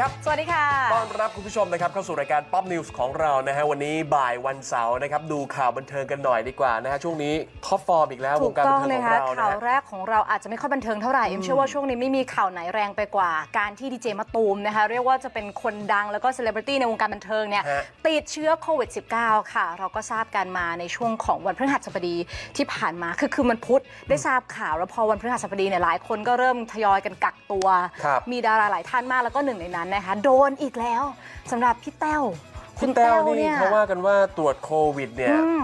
วัสดีครับ สวัสดีค่ะ ต้อนรับคุณผู้ชมนะครับเข้าสู่รายการป๊อปนิวส์ของเรานะฮะวันนี้บ่ายวันเสาร์นะครับดูข่าวบันเทิงกันหน่อยดีกว่านะฮะช่วงนี้ท็อปฟอร์มอีกแล้ววถูงกการต้บัอนงเทิงนะของคะเรานะข่าวฮะ แรกของเราอาจจะไม่ค่อยบันเทิงเท่าไหร่เอ็มเชื่อว่าช่วงนี้ไม่มีข่าวไหนแรงไปกว่า การที่ดีเจมะตูมนะคะเรียกว่าจะเป็นคนดังแล้วก็เซเลบริตี้ในวงการบันเทิงเนี่ยฮะ ติดเชื้อโควิด -19 ค่ะ เราก็ทราบกันมาในช่วงของวันพฤหัสบดีที่ผ่านมาคือคือมันพุธได้ทราบข่าวแล้วพอวันพฤหัสบดีเนี่ยหลายคนก็เริ่มทยอยกันกักตัว ครับ มีดาราหลายท่านมากแล้วก็หนึ่งในนั้นนะคะโดนอีกแล้วสำหรับพี่แต้วคุคุณณแต้แต้ววนี่เนี่ยเขาว่ากันว่าตรวจโควิดเนี่ยอืม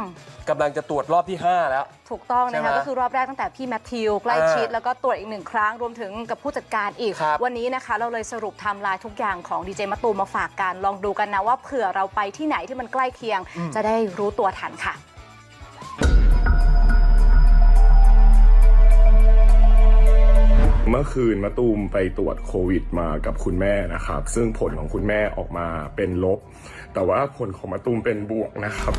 กำลังจะตรวจรอบที่ 5 แล้ว ถูกต้องใช่นะไหมคะก็คือรอบแรกตั้งแต่พี่แมทธิวใกล้ชิด อ่าแล้วก็ตรวจอีกหนึ่งครั้งรวมถึงกับผู้จัดการอีก ครับวันนี้นะคะ เราเลยสรุปไทม์ไลน์ทุกอย่างของดีเจมะตูมมาฝากกัน ลองดูกันนะว่าเผื่อเราไปที่ไหนที่มันใกล้เคียง จะได้รู้ตัวทันค่ะ เมื่อคืนมะตูมไปตรวจโควิดมากับคุณแม่นะครับ ซึ่งผลของคุณแม่ออกมาเป็นลบ แต่ว่าผลของมะตูมเป็นบวกนะครับ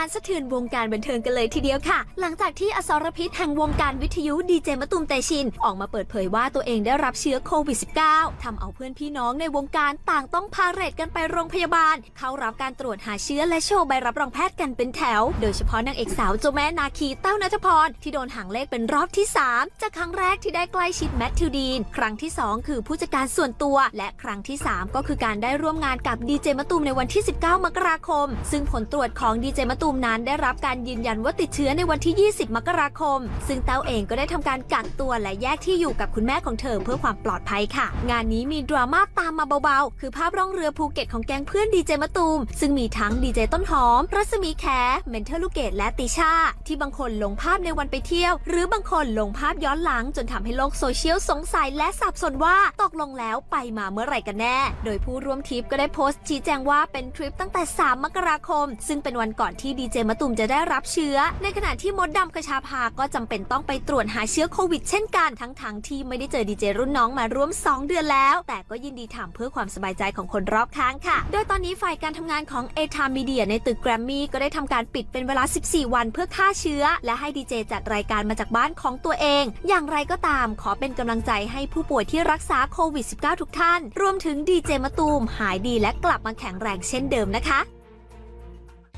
านสะเทือนวงการบันเทิงกันเลยทีเดียวค่ะ หลังจากที่อสรพิษแห่งวงการวิทยุดีเจมะตูมเตชิน ออกมาเปิดเผยว่าตัวเองได้รับเชื้อโควิด -19 ทำเอาเพื่อนพี่น้องในวงการต่างต้องพาเรดกันไปโรงพยาบาล เข้ารับการตรวจหาเชื้อและโชว์ใบรับรองแพทย์กันเป็นแถว โดยเฉพาะนางเอกสาวเจ้าแม่นาคีเต้านัทพร ที่โดนหางเลขเป็นรอบที่ 3 จากครั้งแรกที่ได้ใกล้ชิดแมทธิวดีน ครั้งที่ 2 คือผู้จัดการส่วนตัว และครั้งที่ 3 ก็คือการได้ร่วมงานกับดีเจมะตูมในวันที่ 19 มกราคม ซึ่งผลตรวจของดีเจมะตูมนั้นได้รับการยืนยันว่าติดเชื้อในวันที่ 20 มกราคม ซึ่งเต้าเองก็ได้ทำการกักตัวและแยกที่อยู่กับคุณแม่ของเธอเพื่อความปลอดภัยค่ะ งานนี้มีดราม่าตามมาเบาๆ คือภาพร่องเรือภูเก็ตของแก๊งเพื่อนดีเจมะตูม ซึ่งมีทั้งดีเจต้นหอม รัศมีแขเมนเทอร์ลูกเกตและติชา ที่บางคนลงภาพในวันไปเที่ยว หรือบางคนลงภาพย้อนหลังจนทำให้โลกโซเชียลสงสัยและสับสนว่าตกลงแล้วไปมาเมื่อไหร่กันแน่ โดยผู้ร่วมทริปก็ได้โพสต์ชี้แจงว่าเป็นทริปตั้งแต่ 3 มกราคม ซึ่งเป็นวันก่อนที่ดีเจมะตูมจะได้รับเชื้อ ในขณะที่มดดำกระชาภาก็จำเป็นต้องไปตรวจหาเชื้อโควิดเช่นกันทั้งๆที่ไม่ได้เจอดีเจรุ่นน้องมาร่วม 2 เดือนแล้ว แต่ก็ยินดีทำเพื่อความสบายใจของคนรอบข้างค่ะ โดยตอนนี้ฝ่ายการทำงานของ a t a m Media ในตึกแกรมมี่ก็ได้ทำการปิดเป็นเวลา 14 วันเพื่อฆ่าเชื้อ และให้ดีเจจัดรายการมาจากบ้านของตัวเอง อย่างไรก็ตามขอเป็นกำลังใจให้ผู้ป่วยที่รักษาโควิด -19 ทุกท่าน รวมถึงดีเจมะตูมหายดีและกลับมาแข็งแรงเช่นเดิมนะคะ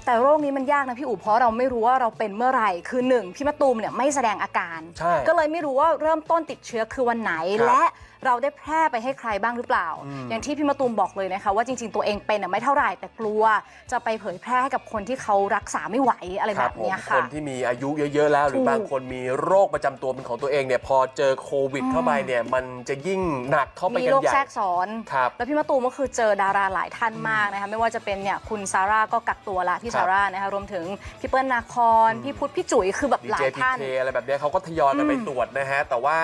แต่โรคนี้มันยากนะพี่อู๋เพราะเราไม่รู้ว่าเราเป็นเมื่อไหร่คือหนึ่งพี่มะตูมเนี่ยไม่แสดงอาการ ใช่ ก็เลยไม่รู้ว่าเริ่มต้นติดเชื้อคือวันไหนครับ และ เราได้แพร่ไปให้ใครบ้างหรือเปล่าอืมอย่างที่พี่มะตูมบอกเลยนะคะ ว่าจริง ๆ ตัวเองเป็นน่ะไม่เท่าไหร่แต่กลัว จะไปเผยแพร่ให้กับคนที่เขารักษาไม่ไหวอะไรคแบรับบผมเนี้ยคค่ะ นที่มีอายุเยอะ ๆ แล้ว หรือถูกบางคนมีโรคประจำตัวเป็นของตัวเองเนี่ยพอเจอโควิดเข้าไปเนี่ยมันจะยิ่งหนักเข้าไปมีกันโรคใหญ่ แทรกซ้อน ครับแล้วพี่มะตูมก็คือเจอดาราหลายท่านมากนะคะ ไม่ว่าจะเป็นเนี่ยคุณซาร่าก็กักตัวละพี่ครับ ซาร่านะคะ รวมถึงพี่เปิ้ลนาคอนพี่พุทธพี่จุ๋ยคือแบบดีหลาเจยพีท่าน เคอะไรแบบเนี้ยเขาก็ทยอยกันไปอืมตรวจนะฮะ แต่ว่า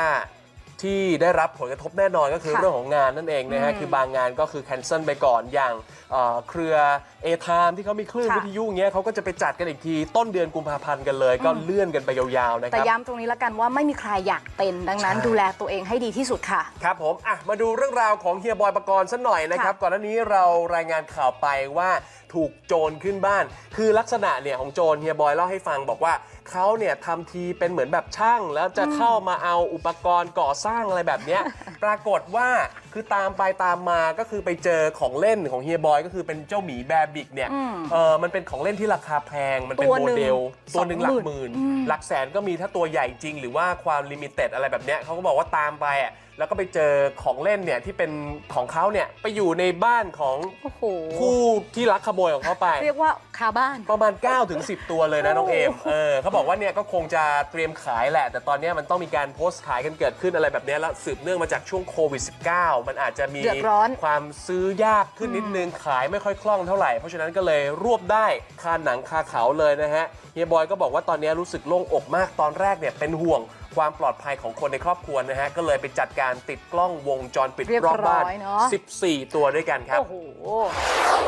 ที่ได้รับผลกระทบแน่นอนก็คือค่ะเรื่องของงานนั่นเองนะฮะ อืมคือบางงานก็คือแคนเซิลไปก่อนอย่างเอ่อเครือเอทามที่เขามีคลื่นค่ะ วิทยุเงี้ยเขาก็จะไปจัดกันอีกที ต้นเดือนกุมภาพันธ์กันเลย ก็เลื่อนกันไปยาวๆนะคแต่รับ ย้ำตรงนี้ละกันว่าไม่มีใครอยากเป็นดังนั้น ใช่ ดูแลตัวเองให้ดีที่สุดค่ะ ครับผมอะมาดูเรื่องราวของเฮียบอยปกรณ์สักหน่อยนะครับ ก่อนหน้านี้เรารายงานข่าวไปว่าถูกโจรขึ้นบ้าน คือลักษณะเนี่ยของโจรเฮียบอยเล่าให้ฟังบอกว่าเขาเนี่ยทำทีเป็นเหมือนแบบช่าง แล้วจะเข้ามาเอาอุปกรณ์ก่อสร้างอะไรแบบเนี้ยปรากฏว่าคือตามไปตามมาก็คือไปเจอของเล่นของเฮียบอยก็คือเป็นเจ้าหมีแบบิกเนี่ยอืมเออมันเป็นของเล่นที่ราคาแพง มันเป็นตัวโมหนึ่งเดล ตัวหนึ่งหลักหมื่น อืม หลักแสนก็มีถ้าตัวใหญ่จริง หรือว่าความลิมิเต็ดอะไรแบบเนี้ยเขาก็บอกว่าตามไปอะแล้วก็ไปเจอของเล่นเนี่ยที่เป็นของเขาเนี่ยไปอยู่ในบ้านของโอ้โห ผู้ที่ลักขโมยของเขาไป เรียกว่า คาบ้าน ประมาณ 9-10ถึง10 ตัวเลยนะน้องเอม เออเขาบอกว่าเนี่ยก็คงจะเตรียมขายแหละ แต่ตอนเนี้ยมันต้องมีการโพสต์ขายกันเกิดขึ้นอะไรแบบเนี้ยแล้วสืบเนื่องมาจากช่วงโควิด -19 มันอาจจะมีเดือดร้อน ความซื้อยากขึ้นนิดนึงขายไม่ค่อยคล่องเท่าไหร่ เพราะฉะนั้นก็เลยรวบได้คาหนังคาเขาเลยนะฮะเฮียบอยก็บอกว่าตอนนี้รู้สึกโล่งอกมากตอนแรกเนี่ยเป็นห่วงความปลอดภัยของคนในครอบครัวนะฮะก็เลยไปจัดการติดกล้องวงจรปิดเรียบรอบบ้าน ร้อยเนอะ 14 ตัวด้วยกันครับ โอ้โห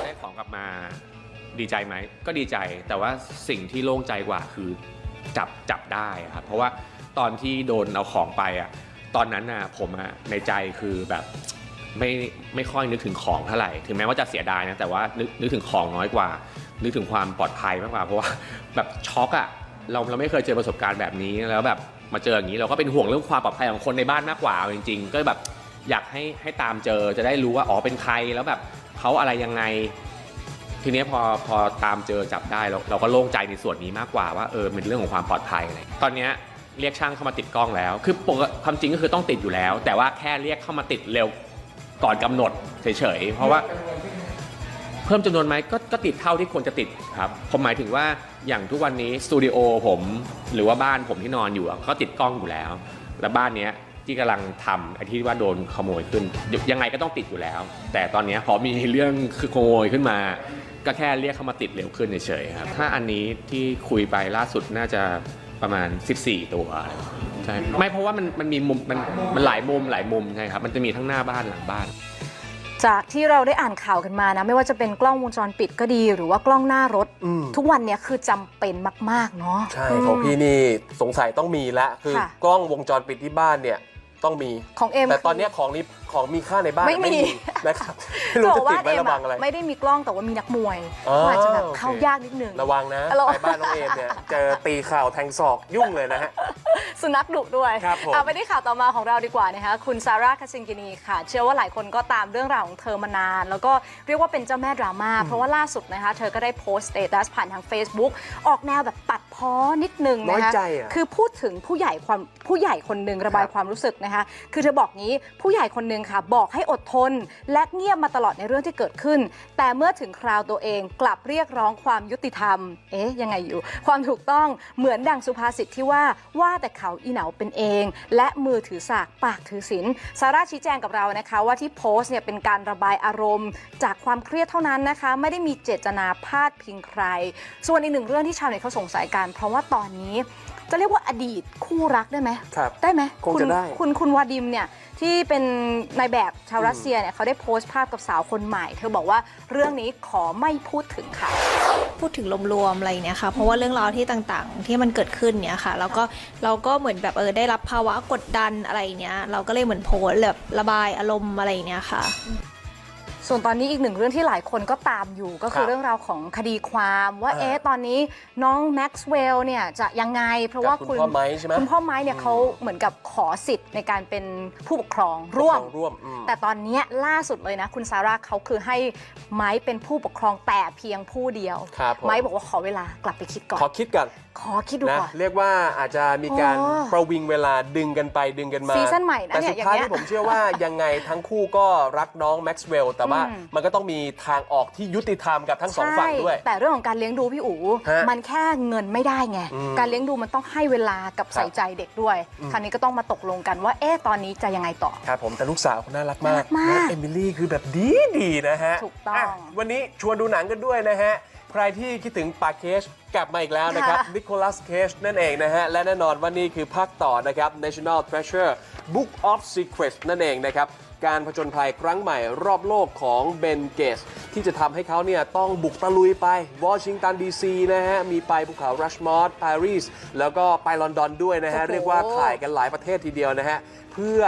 ได้ของกลับมา ดีใจไหมก็ดีใจ แต่ว่าสิ่งที่โล่งใจกว่าคือจับจับได้ครับเพราะว่าตอนที่โดนเอาของไปอะตอนนั้นน่ะผมอะในใจคือแบบไม่ไม่ค่อยนึกถึงของเท่าไหร่ถึงแม้ว่าจะเสียดายนะแต่ว่านึกนึกถึงของน้อยกว่า นึกถึงความปลอดภัยมากกว่า เพราะว่าแบบช็อกอะเราเราไม่เคยเจอประสบการณ์แบบนี้แล้วแบบมาเจออย่างนี้เราก็เป็นห่วงเรื่องความปลอดภัยของคนในบ้านมากกว่าจริง ๆ ก็แบบอยากให้ให้ตามเจอจะได้รู้ว่าอ๋อเป็นใครแล้วแบบเขาอะไรยังไง ทีนี้พอพอตามเจอจับได้เราเราก็โล่งใจในส่วนนี้มากกว่าว่าเออเป็นเรื่องของความปลอดภัยอะไรตอนนี้เรียกช่างเข้ามาติดกล้องแล้ว คือปกความจริงก็คือต้องติดอยู่แล้ว แต่ว่าแค่เรียกเข้ามาติดเร็วก่อนกำหนดเฉยๆเพราะว่าเพิ่มจำนวนไหมก็ก็ติดเท่าที่ควรจะติดครับผมหมายถึงว่าอย่างทุกวันนี้สตูดิโอผมหรือว่าบ้านผมที่นอนอยู่ก็ติดกล้องอยู่แล้ว แล้วบ้านเนี้ย ที่กำลังทำไอ้ที่ว่าโดนขโมยขึ้น ยังไงก็ต้องติดอยู่แล้ว แต่ตอนเนี้ยพอมีเรื่องคือขโมยขึ้นมา ก็แค่เรียกเข้ามาติดเร็วขึ้นเฉยๆครับถ้าอันนี้ที่คุยไปล่าสุดน่าจะประมาณ 14 ตัวใช่ไม่เพราะว่ามันมันมีมุมมันมันหลายมุมหลายมุมใช่ครับมันจะมีทั้งหน้าบ้านหลังบ้านจากที่เราได้อ่านข่าวกันมานะ ไม่ว่าจะเป็นกล้องวงจรปิดก็ดี หรือว่ากล้องหน้ารถอืมทุกวันเนี้ยคือจำเป็นมาก ๆ เนาะใช่ ของพี่นี่สงสัยต้องมีละ คือค่ะกล้องวงจรปิดที่บ้านเนี่ย ต้องมี ของเอ็มแต่ตอนเนี้ยของนี้ ของมีค่าในบ้านไม่มีนะครับไม่จะรู้บอจะกว่าติดไว้เอ็มระวังอะไร ไม่ได้มีกล้องแต่ว่ามีนักมวยอ๋อก็อาจจะแบบโอเคเข้ายากนิดนึง ระวังนะระวังไปบ้านน้องเอมเนี่ยเจอตีข่าวแทงศอกยุ่งเลยนะฮะสุนัขดุด้วยครับผมเอาไปที่ข่าวต่อมาของเราดีกว่านะคะคุณซาร่าคาซิงกินีค่ะ เชื่อว่าหลายคนก็ตามเรื่องราวของเธอมานาน แล้วก็เรียกว่าเป็นเจ้าแม่ดราม่าเพราะว่าล่าสุดนะคะเธอก็ได้โพสต์สเตตัสผ่านทาง Facebook ออกแนวแบบตัดพ้อนิดนึงน้อยนะคะใจอะคือพูดถึงผู้ใหญ่ความผู้ใหญ่คนหนึ่งระบายครับความรู้สึกนะคะคือเธอบอกงี้ผู้ใหญ่คนหนึ่งค่ะ บอกให้อดทน และเงียบมาตลอดในเรื่องที่เกิดขึ้น แต่เมื่อถึงคราวตัวเองกลับเรียกร้องความยุติธรรม เอ๊ะยังไงอยู่ ความถูกต้องเหมือนดังสุภาษิตที่ว่าว่าแต่เขาอีเหนาเป็นเอง และมือถือสากปากถือศีลซาร่าชี้แจงกับเรานะคะ ว่าที่โพสต์เนี่ยเป็นการระบายอารมณ์ จากความเครียดเท่านั้นนะคะ ไม่ได้มีเจตนาพาดพิงใคร ส่วนอีกหนึ่งเรื่องที่ชาวเน็ตเขาสงสัยกัน เพราะว่าตอนนี้ จะเรียกว่าอดีตคู่รักได้ไหมครับได้ไหมคงณจะได้ คุณคุณวาดิมเนี่ยที่เป็นนายแบบชาวรัสเซียเนี่ยเขาได้โพสต์ภาพกับสาวคนใหม่ เธอบอกว่าเรื่องนี้ขอไม่พูดถึงค่ะ พูดถึงรวมๆอะไรเนี่ยค่ะ เพราะว่าเรื่องราวที่ต่างๆ ที่มันเกิดขึ้นเนี่ยค่ะ แล้วก็เราก็เหมือนแบบเออได้รับภาวะกดดันอะไรเนี้ยเราก็เลยเหมือนโพสต์แบบระบายอารมณ์อะไรเนี้ยค่ะ ส่วนตอนนี้อีกหนึ่งเรื่องที่หลายคนก็ตามอยู่ก็คือครับเรื่องราวของคดีความว่าอ่าเอ๊ะตอนนี้น้องแม็กซ์เวลล์เนี่ยจะยังไง เพราะว่ากับคุณพ่อไม้ใช่ไหมคุณพ่อไม้เนี่ยเขาเหมือนกับขอสิทธิ์ในการเป็นผู้ปกครองร่วมปกคองร่วมอืม แต่ตอนเนี้ยล่าสุดเลยนะ คุณซาร่าเขาคือให้ไม้เป็นผู้ปกครองแต่เพียงผู้เดียว ครับผม ไม้บอกว่าขอเวลากลับไปคิดก่อน ขอคิดกันขอคิดดูนะก่อน เรียกว่าอาจจะมีการโอ้ประวิงเวลาดึงกันไปดึงกันมาซีซั่นใหม่นะแต่เนี่ยสุดท้ายอย่างเงี้ยที่ผมเชื่อว่ายังไงทั้งคู่ก็รักน้องแม็กซ์เวลล์แต่ว่าอืมมันก็ต้องมีทางออกที่ยุติธรรมกับทั้งสองฝั่งด้วยใช่แต่เรื่องของการเลี้ยงดูพี่อู๋ฮะมันแค่เงินไม่ได้ไงอืมการเลี้ยงดูมันต้องให้เวลากับใส่ใจเด็กด้วยอืมคราวนี้ก็ต้องมาตกลงกันว่าเอ๊ะตอนนี้จะยังไงต่อ ครับผมแต่ลูกสาวเขาน่ารักมากน่ารักมากน้องเอมิลี่คือแบบดีดีนะฮะถูกต้องะวันนี้ชวนดูหนังกันด้วยนะฮะ ใครที่คิดถึงปาเคชกลับมาอีกแล้วนะครับค่ะนิโคลัสเคชนั่นเองนะฮะ และแน่นอนว่านี่คือภาคต่อนะครับ National Treasure Book of Secrets นั่นเองนะครับ การผจญภัยครั้งใหม่รอบโลกของเบนเกส ที่จะทำให้เขาเนี่ยต้องบุกตะลุยไปวอชิงตันดีซีนะฮะ มีไปภูเขารัชมอร์ดปารีสแล้วก็ไปลอนดอนด้วยนะฮะโอ้โหเรียกว่าถ่ายกันหลายประเทศทีเดียวนะฮะ เพื่อ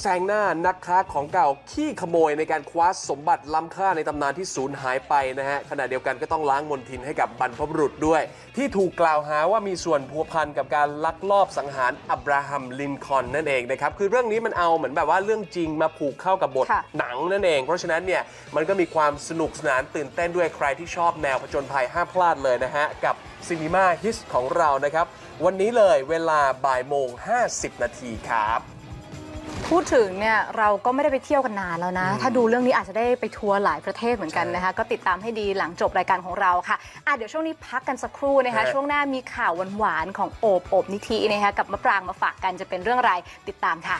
แซงหน้านักค้าของเก่าขี้ขโมยในการคว้าสมบัติล้ำค่าในตำนานที่สูญหายไปนะฮะขณะเดียวกันก็ต้องล้างมนทินให้กับบรรพบุรุษด้วย ที่ถูกกล่าวหาว่ามีส่วนพัวพันกับการลักลอบสังหารอับราฮัมลินคอล์นนั่นเองนะครับคือเรื่องนี้มันเอาเหมือนแบบว่าเรื่องจริงมาผูกเข้ากับบทค่ะหนังนั่นเอง เพราะฉะนั้นเนี่ยมันก็มีความสนุกสนานตื่นเต้นด้วยใครที่ชอบแนวผจญภัยห้ามพลาดเลยนะฮะกับซีนีมาฮิสของเรานะครับวันนี้เลยเวลาบ่ายโมง 50 นาทีครับ พูดถึงเนี่ยเราก็ไม่ได้ไปเที่ยวกันนานแล้วนะ ถ้าดูเรื่องนี้อาจจะได้ไปทัวร์หลายประเทศเหมือนกันนะคะ ก็ติดตามให้ดีหลังจบรายการของเราค่ะอะ เดี๋ยวช่วงนี้พักกันสักครู่นะคะฮะช่วงหน้ามีข่าวหวานๆของโอบโอบนิธินะคะกับมะปรางมาฝากกันจะเป็นเรื่องอะไรติดตามค่ะ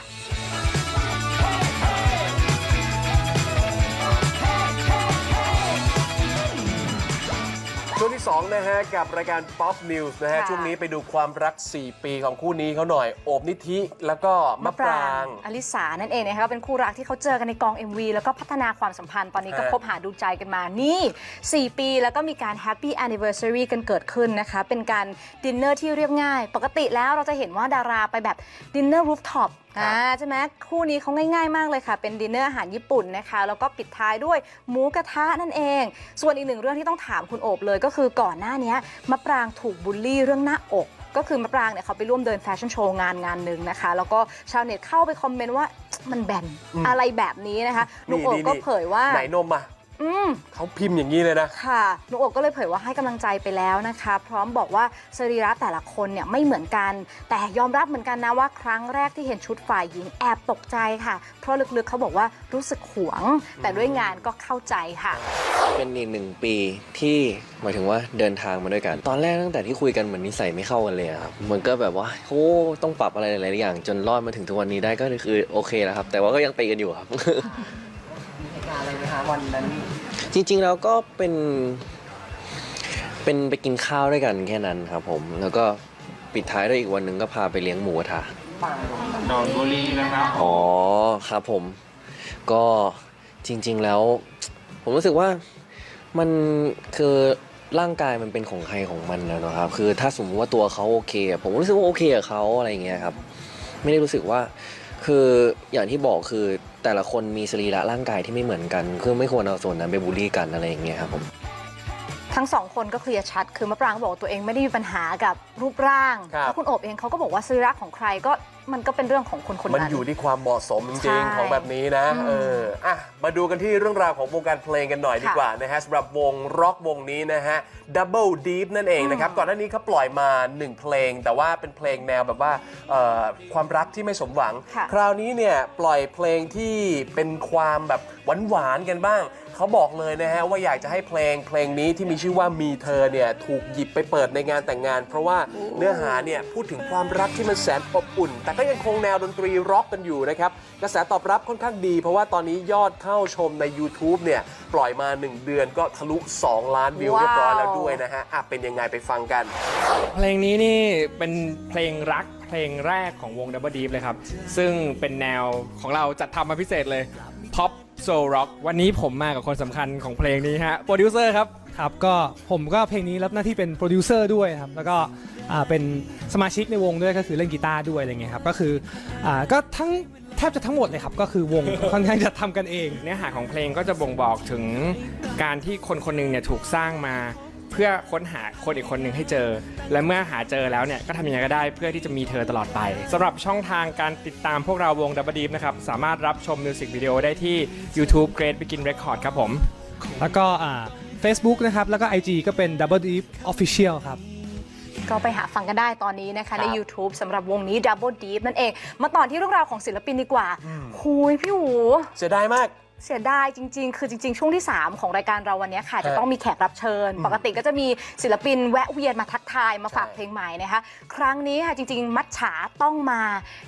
ช่วงที่2นะฮะกับรายการ Pop News นะฮะค่ะ ช่วงนี้ไปดูความรัก 4 ปีของคู่นี้เขาหน่อยโอบนิธิแล้วก็มะปราง อลิสานั่นเองนะคะเป็นคู่รักที่เขาเจอกันในกอง MV แล้วก็พัฒนาความสัมพันธ์ตอนนี้ก็ฮะคบหาดูใจกันมานี่ 4 ปีแล้วก็มีการ Happy Anniversary กันเกิดขึ้นนะคะ เป็นการดินเนอร์ที่เรียบง่าย ปกติแล้วเราจะเห็นว่าดาราไปแบบดินเนอร์รูฟท็อปครับอ่าใช่ไหมคู่นี้เขาง่ายๆ มากเลยค่ะ เป็นดินเนอร์อาหารญี่ปุ่นนะคะ แล้วก็ปิดท้ายด้วยหมูกระทะนั่นเอง ส่วนอีกหนึ่งเรื่องที่ต้องถามคุณโอบเลยก็คือก่อนหน้านี้มะปรางถูกบูลลี่เรื่องหน้าอก ก็คือมะปรางเนี่ยเขาไปร่วมเดินแฟชั่นโชว์งานงานหนึ่งนะคะ แล้วก็ชาวเน็ตเข้าไปคอมเมนต์ว่ามันแบนอืมอะไรแบบนี้นะคะหนุ่มโอบนี่ก็นี่เผยว่า ไหนนมอะ อืม เขาพิมพ์อย่างนี้เลยนะ ค่ะหนุโอกก็เลยเผยว่าให้กำลังใจไปแล้วนะคะ พร้อมบอกว่าสรีระแต่ละคนเนี่ยไม่เหมือนกัน แต่ยอมรับเหมือนกันนะว่าครั้งแรกที่เห็นชุดฝ่ายหญิงแอบตกใจค่ะ เพราะลึกๆเขาบอกว่ารู้สึกหวง แต่ด้วยงานก็เข้าใจค่ะ เป็นอีกหนึ่งปีที่หมายถึงว่าเดินทางมาด้วยกัน ตอนแรกตั้งแต่ที่คุยกันเหมือนนิสัยไม่เข้ากันเลยอะครับมันก็แบบว่าโอ้ต้องปรับอะไรหลายๆอย่าง จนรอดมาถึงทุกวันนี้ได้ก็คือโอเคแล้วครับ แต่ว่าก็ยังตีกันอยู่ครับอะไรไหม คะวันนั้น จริงๆแล้วก็เป็น เป็นไปกินข้าวด้วยกันแค่นั้นครับผม แล้วก็ปิดท้ายด้วยอีกวันหนึ่งก็พาไปเลี้ยงหมูกระทะ ปังนอนบุรีนะครับ อ๋อครับผมก็จริง ๆแล้ว ผมรู้สึกว่ามันคือร่างกายมันเป็นของใครของมันแล้วนะครับ คือถ้าสมมติว่าตัวเขาโอเคอะผมรู้สึกว่าโอเคกับเขาอะไรอย่างเงี้ยครับ ไม่ได้รู้สึกว่า คืออย่างที่บอกคือแต่ละคนมีสรีระร่างกายที่ไม่เหมือนกัน คือไม่ควรเอาส่วนนั้นไปบูลลี่กันอะไรอย่างเงี้ยครับผมทั้งสองคนก็เคลียร์ชัด คือมะปรางก็บอกว่าตัวเองไม่ได้มีปัญหากับรูปร่างครับ แล้วคุณโอบเองเขาก็บอกว่าสรีระของใครก็ มันก็เป็นเรื่องของคนคนมันนั้นอยู่ที่ความเหมาะสมจใช่ริงๆ ของแบบนี้นะอืมเอออะมาดูกันที่เรื่องราวของวงการเพลงกันหน่อยดีค่ะกว่านะฮะสำหรับวงร็อกวงนี้นะฮะ Double Deep นั่นเองนะครับ ก่อนหน้านี้เขาปล่อยมา 1 เพลง แต่ว่าเป็นเพลงแนวแบบว่าเอ่อความรักที่ไม่สมหวังค่ะคราวนี้เนี่ยปล่อยเพลงที่เป็นความแบบหวานๆกันบ้าง เขาบอกเลยนะฮะว่าอยากจะให้เพลงเพลงนี้ที่มีชื่อว่ามีเธอเนี่ยถูกหยิบไปเปิดในงานแต่งงาน เพราะว่าเนื้อหาเนี่ยพูดถึงความรักที่มันแสนอบอุ่น แต่ก็ยังคงแนวดนตรีร็อกกันอยู่นะครับกระแสตอบรับค่อนข้างดี เพราะว่าตอนนี้ยอดเข้าชมใน YouTube เนี่ยปล่อยมา 1 เดือนก็ทะลุ 2 ล้านวิวเรียบร้อยแล้วด้วยนะฮะอะเป็นยังไงไปฟังกัน เพลงนี้นี่เป็นเพลงรักเพลงแรกของวง Double Deep เลยครับ ซึ่งเป็นแนวของเราจัดทำมาพิเศษเลย Pop Soul Rock วันนี้ผมมากับคนสำคัญของเพลงนี้ฮะ โปรดิวเซอร์ครับ ครับก็ผมก็เพลงนี้รับหน้าที่เป็นโปรดิวเซอร์ด้วยครับแล้วก็อ่าเป็นสมาชิกในวงด้วยก็คือเล่นกีตาร์ด้วยอะไรเงี้ยครับก็คืออ่าก็ทั้งแทบจะทั้งหมดเลยครับ ก็คือวง ค่อนข้างจะทำกันเอง เนื้อหาของเพลงก็จะบ่งบอกถึงการที่คนคนหนึงเนี่ยถูกสร้างมาเพื่อค้นหาคนอีกคนหนึ่งให้เจอ และเมื่อหาเจอแล้วเนี่ยก็ทำยังไงก็ได้เพื่อที่จะมีเธอตลอดไปสำหรับช่องทางการติดตามพวกเราวง Double Deep นะครับสามารถรับชมมิวสิกวิดีโอได้ที่ YouTube Great Begin Record ครับผม แล้วก็อ่า Facebook นะครับ แล้วก็ IG ก็เป็น Double Deep Official ครับ ก็ไปหาฟังกันได้ตอนนี้นะคะ ในครับ YouTube สำหรับวงนี้ Double Deep นั่นเอง มาต่อที่เรื่องราวของศิลปินดีกว่าหุยพี่หู เสียดายมาก เสียดายจริง ๆ คือจริง ๆ ช่วงที่ 3 ของรายการเราวันนี้ค่ะจะฮะต้องมีแขกรับเชิญ ปกติก็จะมีศิลปินแวะเวียนมาทักทายมาฝากใช่เพลงใหม่นะคะ ครั้งนี้ค่ะจริง ๆ มัดฉาต้องมา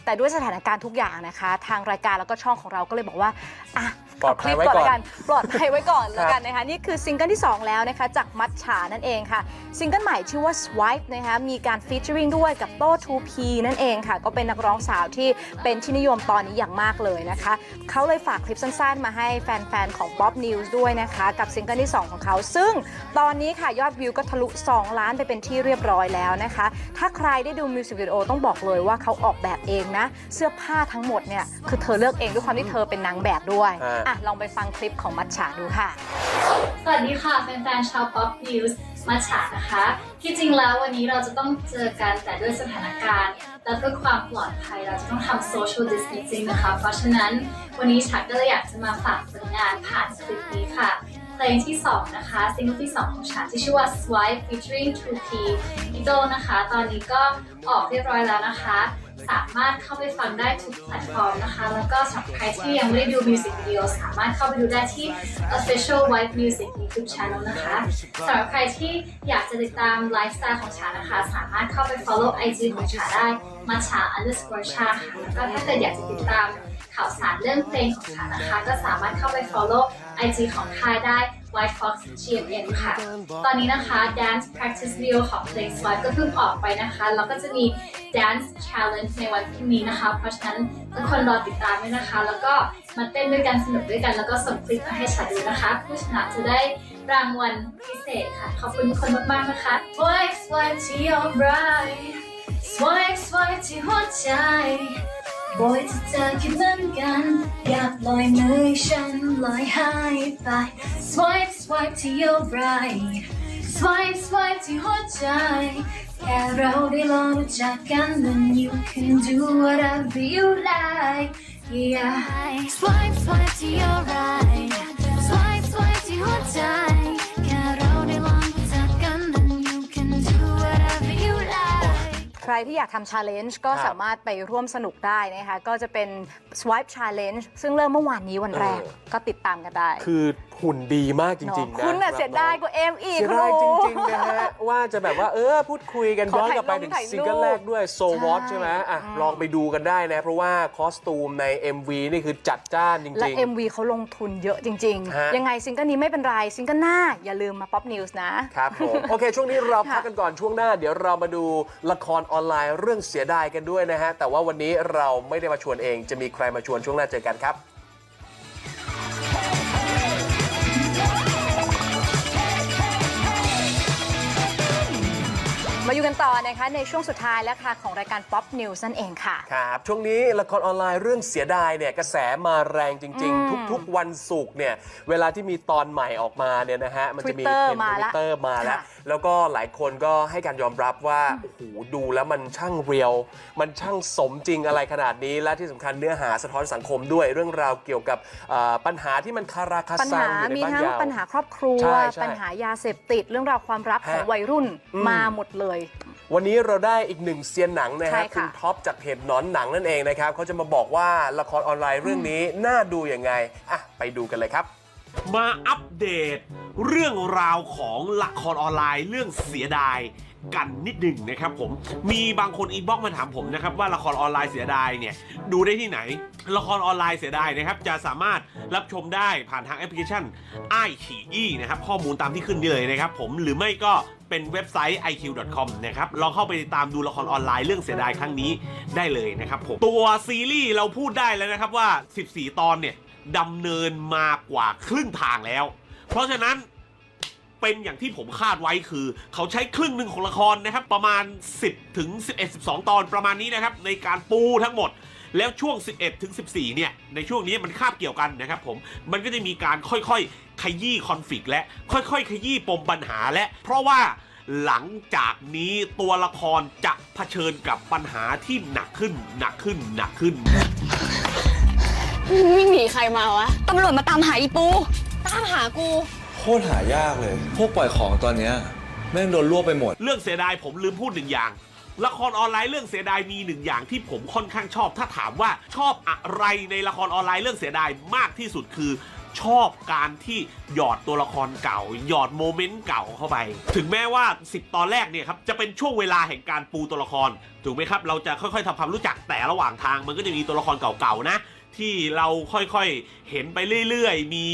แต่ด้วยสถานการณ์ทุกอย่างนะคะ ทางรายการแล้วก็ช่องของเราก็เลยบอกว่าอะปลอดภัยไว้เาคลิปก่อนแล้วกันปลอดภัยไว้ก่อนแล้วครับกันนะคะนี่คือซิงเกิลที่ 2 แล้วนะคะ จากมัดฉานั่นเองค่ะซิงเกิลใหม่ชื่อว่า Swipe นะคะมีการฟีเจอริงด้วยกับโต้ 2P นั่นเองค่ะ ก็เป็นนักร้องสาวที่เป็นที่นิยมตอนนี้อย่างมากเลยนะคะเขาเลยฝากคลิปสั้นๆมาให้แฟนๆ ของ Pop News ด้วยนะคะ กับซิงเกิลที่ 2 ของเขา ซึ่งตอนนี้ค่ะ ยอดวิวก็ทะลุ 2 ล้านไปเป็นที่เรียบร้อยแล้วนะคะ ถ้าใครได้ดูมิวสิกวิดีโอต้องบอกเลยว่าเขาออกแบบเองนะ เสื้อผ้าทั้งหมดเนี่ย คือเธอเลือกเองด้วยความที่เธอเป็นนางแบบด้วยอ่าอะลองไปฟังคลิปของมัชฉาดูค่ะ สวัสดีค่ะแฟนๆชาว Pop News มาฉานะคะ ที่จริงแล้ววันนี้เราจะต้องเจอกันแต่ด้วยสถานการณ์ และเพื่อความปลอดภัยเราจะต้องทำ social distancing นะคะ เพราะฉะนั้นวันนี้ฉาก็เลยอยากจะมาฝากผลงานผ่านคลิปนี้ค่ะเพลงที่ 2 นะคะซิงเกิลที่ 2 ของฉาที่ชื่อว่า Swipe featuring 2P อีโดนะคะ ตอนนี้ก็ออกเรียบร้อยแล้วนะคะ สามารถเข้าไปฟังได้ทุกแพลตฟอร์มนะคะ แล้วก็สำหรับใครที่ยังไม่ได้ดูมิวสิกวิดีโอสามารถเข้าไปดูได้ที่ official white music YouTube channel นะคะสำหรับใครที่อยากจะติดตามไลฟ์สไตล์ของฉานะคะ สามารถเข้าไป follow IG ของฉาได้มาฉา underscore ชาค่ะแล้วก็ถ้าเกิดอยากจะติดตามข่าวสารเรื่องเพลงของฉานะคะ ก็สามารถเข้าไป follow IG ของค่ายได้ White Fox GMM ค่ะ ตอนนี้นะคะ dance practice video ของเพลง Swipe ก็เพิ่งออกไปนะคะ แล้วก็จะมี dance challenge ในวันพรุ่งนี้นะคะ เพราะฉะนั้นทุกคนรอติดตามด้วยนะคะ แล้วก็มาเต้นด้วยกันสนุกด้วยกัน แล้วก็ส่งคลิปมาให้ฉันดูนะคะ ผู้ชนะจะได้รางวัลพิเศษค่ะ ขอบคุณทุกคนมากๆนะคะ Swipe Swipe ที่ your bride Swipe Swipe ที่หัวใจ โบยจะเจอคิดเหมือนกัน อยากลอยมือฉันลอยหายไป Swipe Swipe ที่ your right Swipe Swipe ที่ที่หัวใจ แค่เราได้ลองรู้จักกัน then you can do whatever you like yeah swipe swipe ที่ your right swipe swipe ที่หัวใจ รที่อยากทำ challenge ก็ครับสามารถไปร่วมสนุกได้นะคะ ก็จะเป็น swipe challenge ซึ่งเริ่มเมื่อวานนี้วันแรกเออ ก็ติดตามกันได้คือหุ่นดีมากจริงๆนะคุณน่ะรับเสียดายกว่าเอ็มอีกเสียดายจริงๆนะฮะ ว่าจะแบบว่าเออพูดคุยกันขอย้อนกลับไปถึงถ่ายรูปซิงเกิลแรกด้วย So ใช่ What ใช่ไหมอะลองไปดูกันได้นะ เพราะว่าคอสตูมใน MV นี่คือจัดจ้านจและ ริง MV เขาลงทุนเยอะจริง ฮะ ๆ ยังไงซิงเกิลนี้ไม่เป็นไร ซิงเกิลหน้าอย่าลืมมา Pop News นะ ๆ ครับผม โอเค ช่วงนี้เราพักค่ะกันก่อนช่วงหน้า เดี๋ยวเรามาดูละครออนไลน์เรื่องเสียดายกันด้วยนะฮะแต่ว่าวันนี้เราไม่ได้มาชวนเองจะมีใครมาชวนช่วงหน้าเจอกันครับ มาอยู่กันต่อนะคะในช่วงสุดท้ายแล้วค่ะของรายการ Pop News นั่นเองค่ะ ครับ ช่วงนี้ละครออนไลน์เรื่องเสียดายเนี่ยกระแสมาแรงจริงๆทุกๆ วันศุกร์เนี่ยเวลาที่มีตอนใหม่ออกมาเนี่ยนะฮะมันจะมี Twitter เทรนด์มาทละวิตเตอร์มาแล้ว ค่ะ แล้วก็หลายคนก็ให้การยอมรับว่าโอ้โหดูแล้วมันช่างเรียว มันช่างสมจริงอะไรขนาดนี้ และที่สำคัญเนื้อหาสะท้อนสังคมด้วยเรื่องราวเกี่ยวกับเอ่อปัญหาที่มันคาราคาปัญซัหางอยู่ในมีบ้านทั้งยาว ปัญหาครอบครัว ใช่ใช่ปัญหายาเสพติดเรื่องราวความรักของฮะวัยรุ่นอืม มาหมดเลย วันนี้เราได้อีกหนึ่งเซียนหนังนะใช่ฮะค่ะ คุณท็อปจากเพจหนอนหนังนั่นเองนะครับเขาจะมาบอกว่าละครออนไลน์เรื่องนี้น่าดูยังไงอะไปดูกันเลยครับ มาอัปเดตเรื่องราวของละครออนไลน์เรื่องเสียดายกันนิดหนึ่งนะครับผมมีบางคนอินบ็อกซ์มาถามผมนะครับว่าละครออนไลน์เสียดายเนี่ยดูได้ที่ไหน ละครออนไลน์เสียดายนะครับจะสามารถรับชมได้ผ่านทางแอปพลิเคชันไอฉีอีนะครับข้อมูลตามที่ขึ้นนี่เลยนะครับผมหรือไม่ก็ เป็นเว็บไซต์ iq.com นะครับลองเข้าไปติดตามดูละครออนไลน์เรื่องเสียดายครั้งนี้ได้เลยนะครับผมตัวซีรีส์เราพูดได้แล้วนะครับว่า 14 ตอนเนี่ยดำเนินมากว่าครึ่งทางแล้ว เพราะฉะนั้นเป็นอย่างที่ผมคาดไว้คือ เขาใช้ครึ่งหนึ่งของละครนะครับ ประมาณ 10 ถึง 11 12 ตอนประมาณนี้นะครับ ในการปูทั้งหมด แล้วช่วง 11 ถึง 14 เนี่ย ในช่วงนี้มันคาบเกี่ยวกันนะครับผม มันก็จะมีการค่อยๆ ขยี้คอนฟ lict และค่อยๆ ขยี้ปมปัญหาและ เพราะว่าหลังจากนี้ตัวละครจะเผชิญกับปัญหาที่หนักขึ้น หนักขึ้น หนักขึ้น วิ่งหนีใครมาวะ ตำรวจมาตามหาอีปู ตามหากู โคตรหายากเลย พวกปล่อยของตอนเนี้ยแม่งโดนรวบไปหมด เรื่องเสียดายผมลืมพูดหนึ่งอย่าง ละครออนไลน์เรื่องเสียดายมีหนึ่งอย่างที่ผมค่อนข้างชอบ ถ้าถามว่าชอบอะไรในละครออนไลน์เรื่องเสียดายมากที่สุดคือชอบการที่หยอดตัวละครเก่า หยอดโมเมนต์เก่าเข้าไป ถึงแม้ว่า 10 ตอนแรกเนี่ยครับจะเป็นช่วงเวลาแห่งการปูตัวละคร ถูกไหมครับ เราจะค่อยๆทำความรู้จักแต่ระหว่างทางมันก็จะมีตัวละครเก่าๆนะ ที่เราค่อยๆเห็นไปเรื่อยๆ มี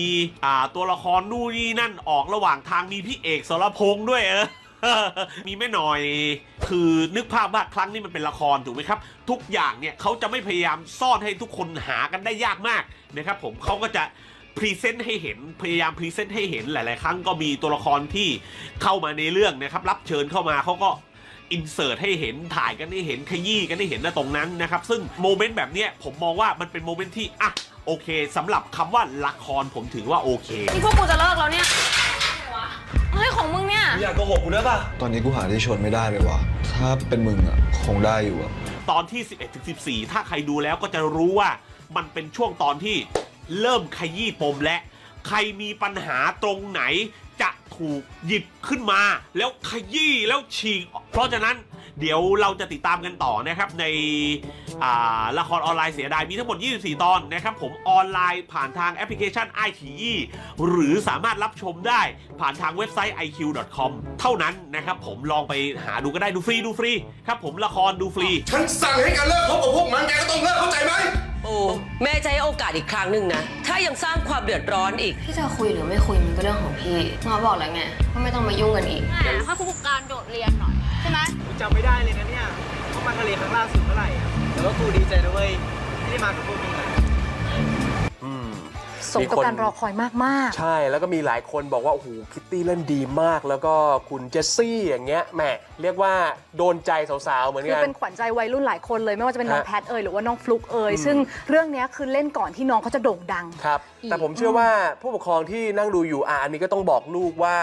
ตัวละครนู่นนี่นั่นออกระหว่างทางมีพี่เอกสรพงษ์ด้วยเออ มีแม่หน่อย คือนึกภาพว่าครั้งนี้มันเป็นละครถูกไหมครับ ทุกอย่างเนี่ยเขาจะไม่พยายามซ่อนให้ทุกคนหากันได้ยากมากนะครับผมเขาก็จะพรีเซนต์ให้เห็นพยายามพรีเซนต์ให้เห็นหลาย ๆ ครั้งก็มีตัวละครที่เข้ามาในเรื่องนะครับ รับเชิญเข้ามาเขาก็อินเสิร์ตให้เห็นถ่ายกันให้เห็นขยี้กันให้เห็นนะตรงนั้นนะครับ ซึ่งโมเมนต์แบบเนี้ยผมมองว่ามันเป็นโมเมนต์ที่อะโอเคสำหรับคำว่าละครผมถือว่าโอเค นี่พวกกูจะเลิกแล้วเนี่ยเฮ้ยของมึง เนี่ยอยากโกหกกูได้ปะตอนนี้กูหาที่ชนไม่ได้เลยวะถ้าเป็นมึงอะคงได้อยู่อะ ตอนที่ 11ถึง14 ถ้าใครดูแล้วก็จะรู้ว่ามันเป็นช่วงตอนที่เริ่มขยี้ปมและ ใครมีปัญหาตรงไหนจะถูกหยิบขึ้นมา แล้วขยี้แล้วฉีก เพราะฉะนั้น เดี๋ยวเราจะติดตามกันต่อนะครับในอ่าละครออนไลน์เสียดายมีทั้งหมด 24 ตอนนะครับผมออนไลน์ผ่านทางแอปพลิเคชัน i t e หรือสามารถรับชมได้ผ่านทางเว็บไซต์ iq.com เท่านั้นนะครับผมลองไปหาดูก็ได้ดูฟรีดูฟรีครับผมละครดูฟรี ฉันสั่งให้แกเลิกคบกับพวกมันแกก็ต้องเลิกเข้าใจไหมโอ้แม่จะให้โอกาสอีกครั้งหนึ่งนะ ถ้ายังสร้างความเดือดร้อนอีก พี่จะคุยหรือไม่คุยมันก็เรื่องของพี่หมอบอกแล้วไงว่าไม่ต้องมายุ่งกันอีกถ้าผู้ปกครองโดดเรียนหน่อยใช่ไหมจำไม่ได้เลยนะเนี่ยเขามาทะเลครั้งล่าสุดเมื่อไหร่แต่ว่ากูดีใจนะเว้ยที่ได้มากับพวกมึงอะ สมกับการรอคอยมากใช่ แล้วก็มีหลายคนบอกว่า โอ้โห คิตตี้เล่นดีมาก แล้วก็คุณเจสซี่อย่างเงี้ยแหมเรียกว่าโดนใจสาว ๆ เหมือนๆคือกัน เป็นขวัญใจวัยรุ่นหลายคนเลย ไม่ว่าจะเป็นน้องฮะ แพทเอยหรือว่าน้องฟลุกเอยอืมซึ่งเรื่องเนี้ยคือเล่นก่อนที่น้องเขาจะโด่งดัง ครับ อีก แต่ผมเชื่อว่าผู้ปกครองที่นั่งดูอยู่อะอันนี้ก็ต้องบอกลูกว่า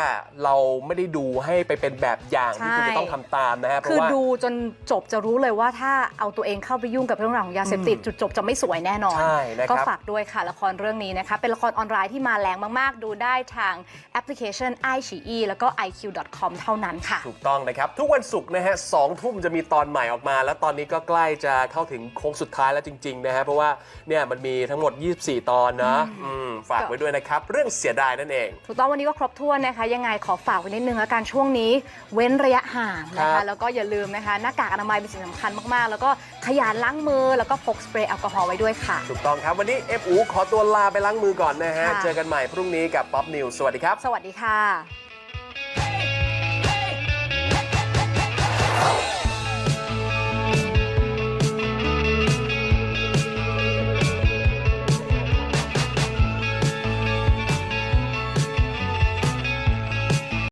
เราไม่ได้ดูให้ไปเป็นแบบอย่างที่คุณใช่จะต้องทำตามนะฮะเพคือราะว่า ดูจนจบจะรู้เลยว่าถ้าเอาตัวเองเข้าไปยุ่งกับเรื่องราวของยาเสพติดอืมจุดจบจะไม่สวยแน่นอน ใช่นะครับ ก็ฝากด้วยค่ะละครเรื่องนี้นะคะเป็นละครออนไลน์ที่มาแรงมาก ๆ ดูได้ทางแอปพลิเคชัน i อ e แล้วก็ iq.com เท่านั้นค่ะ ถูกต้องนะครับ ทุกวันศุกร์นะฮะสองทุ่มจะมีตอนใหม่ออกมา แล้วตอนนี้ก็ใกล้จะเข้าถึงโค้งสุดท้ายแล้วจริง ๆ นะฮะเพราะว่าเนี่ยมันมีทั้งหมด 24 ตอนนะอืมฝากไว้ด้วยนะครับ เรื่องเสียดายนั่นเอง ถูกต้องวันนี้ก็ครบถ้วนนะคะ ยังไงขอฝากไว้นิดนึงแล้วกันช่วงนี้ เว้นระยะห่างนะครัคะ บ แล้วก็อย่าลืมนะคะหน้ากากอนามัยเป็นสิ่งสำคัญมากๆ แล้วก็ขยันล้างมือแล้วก็พกสเปรย์แอลกอฮอล์ไว้ด้วยค่ะ ถูกต้องครับ วันนี้เอฟอูขอตัวลาไปล้างมือก่อนนะฮะ ค่ะ เจอกันใหม่พรุ่งนี้กับป๊อปนิวสวัสดีครับ สวัสดีค่ะ